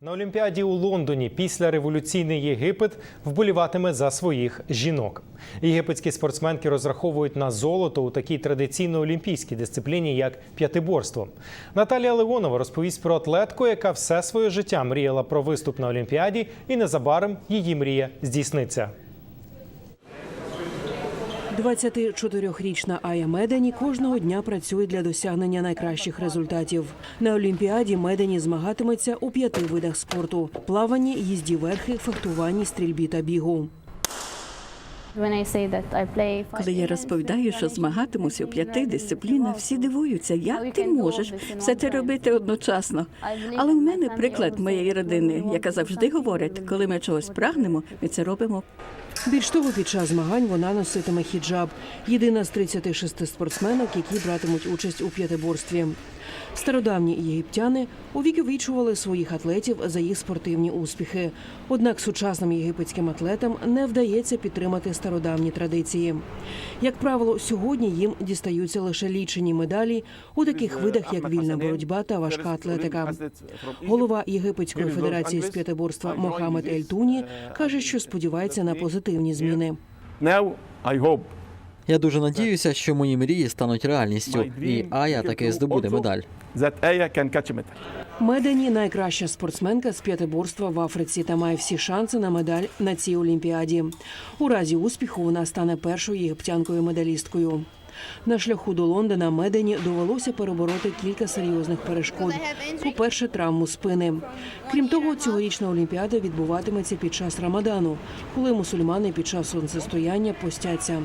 На Олімпіаді у Лондоні після революційний Єгипет вболіватиме за своїх жінок. Єгипетські спортсменки розраховують на золото у такій традиційно олімпійській дисципліні, як п'ятиборство. Наталія Леонова розповість про атлетку, яка все своє життя мріяла про виступ на Олімпіаді, і незабаром її мрія здійсниться. 24-річна Ая Медені кожного дня працює для досягнення найкращих результатів. На Олімпіаді Медені змагатиметься у п'яти видах спорту: плаванні, їзді верхи, фехтуванні, стрільбі та бігу. Коли я розповідаю, що змагатимусь у п'яти дисциплінах, всі дивуються, як ти можеш все це робити одночасно. Але у мене приклад моєї родини, яка завжди говорить, коли ми чогось прагнемо, ми це робимо. Більш того, під час змагань вона носитиме хіджаб. Єдина з 36 спортсменок, які братимуть участь у п'ятиборстві. Стародавні єгиптяни увіковічували своїх атлетів за їх спортивні успіхи. Однак сучасним єгипетським атлетам не вдається підтримати стародавні традиції. Як правило, сьогодні їм дістаються лише лічені медалі у таких видах, як вільна боротьба та важка атлетика. Голова Єгипетської федерації з п'ятиборства Мохамед Ель Туні каже, що сподівається на позитивні зміни. Я дуже надіюся, що мої мрії стануть реальністю, і Ая таки здобуде медаль. Медані найкраща спортсменка з п'ятиборства в Африці та має всі шанси на медаль на цій олімпіаді. У разі успіху вона стане першою єгиптянкою медалісткою. На шляху до Лондона Медені довелося перебороти кілька серйозних перешкод. По-перше, травму спини. Крім того, цьогорічна олімпіада відбуватиметься під час Рамадану, коли мусульмани під час сонцестояння постяться.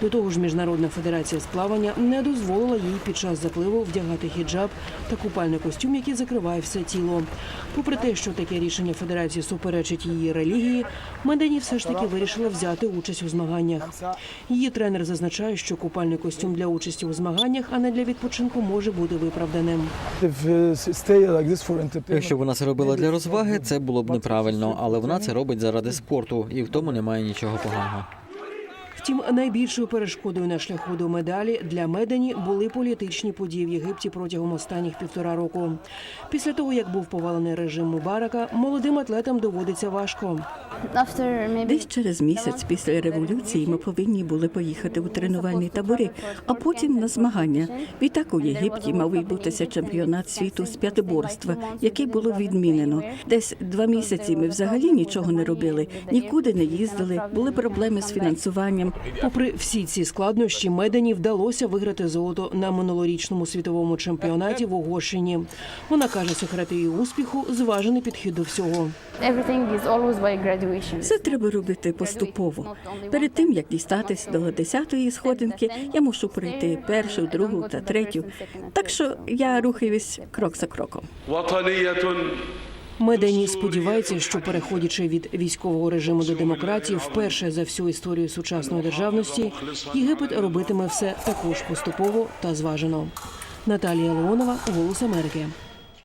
До того ж, Міжнародна федерація з плавання не дозволила їй під час запливу вдягати хіджаб та купальний костюм, який закриває все тіло. Попри те, що таке рішення федерації суперечить її релігії, Медені все ж таки вирішила взяти участь у змаганнях. Її тренер зазначає, що купальний костюм для участі у змаганнях, а не для відпочинку, може бути виправданим. Якщо вона це робила для розваги, це було б неправильно, але вона це робить заради спорту, і в тому немає нічого поганого. Втім, найбільшою перешкодою на шляху до медалі для Медені були політичні події в Єгипті протягом останніх півтора року. Після того, як був повалений режим Мубарака, молодим атлетам доводиться важко. Десь через місяць після революції ми повинні були поїхати у тренувальні табори, а потім на змагання. Відтак у Єгипті мав відбутися чемпіонат світу з п'ятиборства, який було відмінено. Десь два місяці ми взагалі нічого не робили, нікуди не їздили, були проблеми з фінансуванням. Попри всі ці складнощі, Медені вдалося виграти золото на минулорічному світовому чемпіонаті в Угорщині. Вона каже, секрет її успіху зважений підхід до всього. Все треба робити поступово. Перед тим як дістатись до десятої сходинки, я мушу пройти першу, другу та третю. Так що я рухаюсь крок за кроком. Медені сподівається, що переходячи від військового режиму до демократії, вперше за всю історію сучасної державності Єгипет робитиме все також поступово та зважено. Наталія Леонова, Голос Америки.